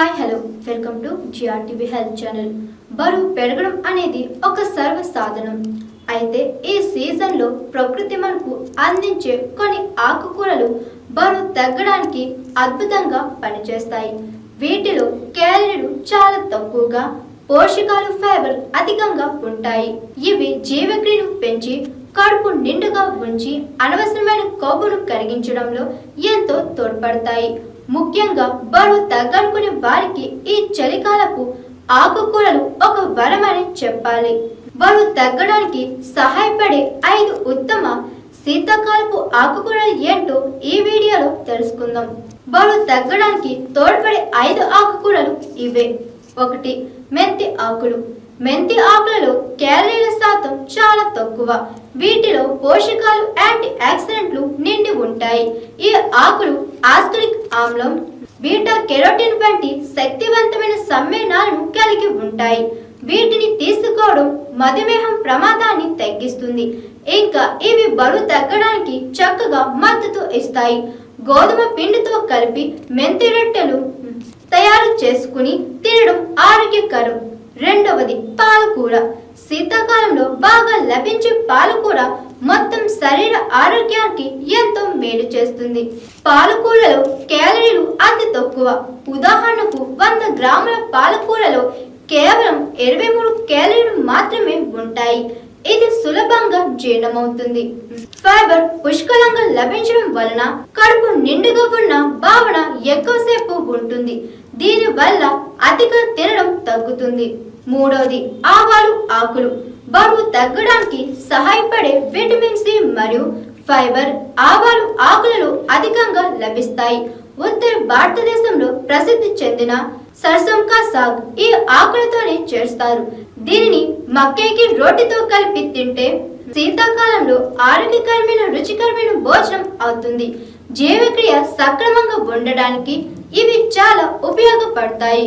Hi hello. Welcome to GRTV health channel. బరువు పెరగడం అనేది ఒక సర్వ సాధనం. అయితే ఈ సీజన్లో ప్రకృతి మనకు అందించే కొన్ని ఆకుకూరలు బరువు తగ్గడానికి అద్భుతంగా పనిచేస్తాయి. వీటిలో క్యాలరీలు చాలా తక్కువగా పోషకాలు ఫైబర్ అధికంగా ఉంటాయి. ఇవి జీవక్రియను పెంచి కడుపు నిండుగా ఉంచి అనవసరమైన కొవ్వును కరిగించడంలో ఎంతో తోడ్పడతాయి. ముఖ్యంగా బరువు తగ్గనుకునే వారికి ఈ చలికాలపు ఆకుకూరలు ఒక వరమని చెప్పాలి. బరువు తగ్గడానికి సహాయపడే ఐదు ఉత్తమ శీతాకాలపు ఆకుకూరలు ఏంటో ఈ వీడియోలో తెలుసుకుందాం. బరువు తగ్గడానికి తోడ్పడే ఐదు ఆకుకూరలు ఇవే. ఒకటి మెంతి ఆకులు. మెంతి ఆకులలో క్యాలరీల శాతం చాలా తక్కువ. వీటిలో పోషకాలు యాంటీ ఆక్సిడెంట్లు నిండి ఉంటాయి. ఈ ఆకులు ఆస్కరిక్ ఆమ్లం బీటా కెరోటిన్ వంటి శక్తివంతమైన సమ్మేళనాలను కలిగి ఉంటాయి. వీటిని తీసుకోవడం మధుమేహం ప్రమాదాన్ని తగ్గిస్తుంది. ఇంకా ఇవి బరువు తగ్గడానికి చక్కగా మద్దతు ఇస్తాయి. గోధుమ పిండితో కలిపి మెంతి రొట్టెలు తయారు చేసుకుని తినడం ఆరోగ్యకరం. రెండవది పాలకూర. శీతాకాలంలో బాగా లభించే పాలకూర మొత్తం శరీర ఆరోగ్యానికి ఎంతో మేలు చేస్తుంది. పాలకూరలో క్యాలరీలు అతి తక్కువ. ఉదాహరణకు వంద గ్రాముల పాలకూరలో కేవలం ఇరవై మూడు క్యాలరీలు మాత్రమే ఉంటాయి. ఇది సులభంగా జీర్ణమవుతుంది. ఫైబర్ పుష్కలంగా లభించడం వలన కడుపు నిండుగా ఉన్న భావన ఎక్కువసేపు ఉంటుంది దీని వల్ల అతిగా తినడం తగ్గుతుంది. మూడవది ఆవాలు ఆకులు. బరువు తగ్గడానికి సహాయపడే విటమిన్ సి మరియు ఫైబర్ ఆవాలు ఆకులలో అధికంగా లభిస్తాయి. ఉత్తర భారతదేశంలో ప్రసిద్ధి చెందిన సర్సం కా సాగ్ ఈ ఆకులతోనే చేస్తారు. దీనిని మక్కేకి రోటితో కలిపి తింటే శీతాకాలంలో ఆరోగ్యకరమైన రుచికరమైన భోజనం అవుతుంది. జీవక్రియ సక్రమంగా ఉండడానికి ఇవి చాలా ఉపయోగపడతాయి.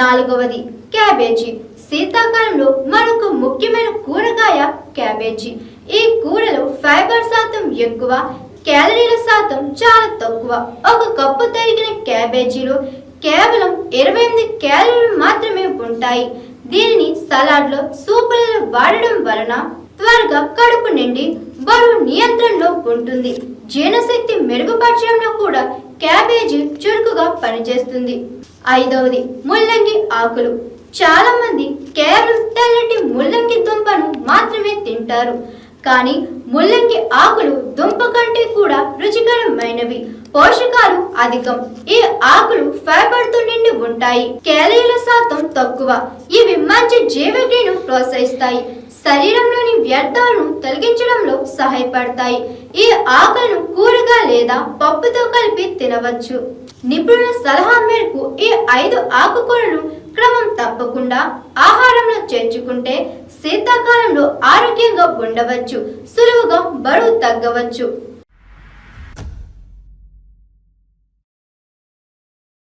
నాలుగవది క్యాబేజీ. శీతాకాలంలో మరొక ముఖ్యమైన కూరగాయ క్యాబేజీ. ఈ కూరలో ఫైబర్ శాతం ఎక్కువ క్యాలరీల శాతం చాలా తక్కువ. ఒక కప్పు తరిగిన క్యాబేజీలో కేవలం ఇరవై ఎనిమిది క్యాలరీలు మాత్రమే ఉంటాయి. దీనిని సలాడ్లో సూపులలో వాడడం వలన త్వరగా కడుపు నిండి బరువు నియంత్రణలో ఉంటుంది. జీర్ణశక్తి మెరుగుపరచడంలో కూడా క్యాబేజీ చురుకుగా పనిచేస్తుంది. ఐదవది ముల్లంగి ఆకులు. చాలా మంది కేవలం తెల్లటి ముల్లంగి దుంపను మాత్రమే తింటారు. కానీ ముల్లంగి ఆకులు దుంప కంటే కూడా రుచికరమైనవి. పోషకాలు అధికం. ఈ ఆకులు ఫైబర్తో నిండి ఉంటాయి. క్యాలరీల శాతం తక్కువ. ఇవి మంచి జీవక్రియను ప్రోత్సహిస్తాయి. శరీరంలోని వ్యర్థాలను తొలగించడంలో సహాయపడతాయి. ఈ ఆకులను కూరగా లేదా పప్పుతో కలిపి తినవచ్చు. నిపుణుల సలహా మేరకు ఈ ఐదు ఆకుకూరలు క్రమం తప్పకుండా ఆహారంలో చేర్చుకుంటే శీతాకాలంలో ఆరోగ్యంగా ఉండవచ్చు సులువుగా బరువు తగ్గవచ్చు.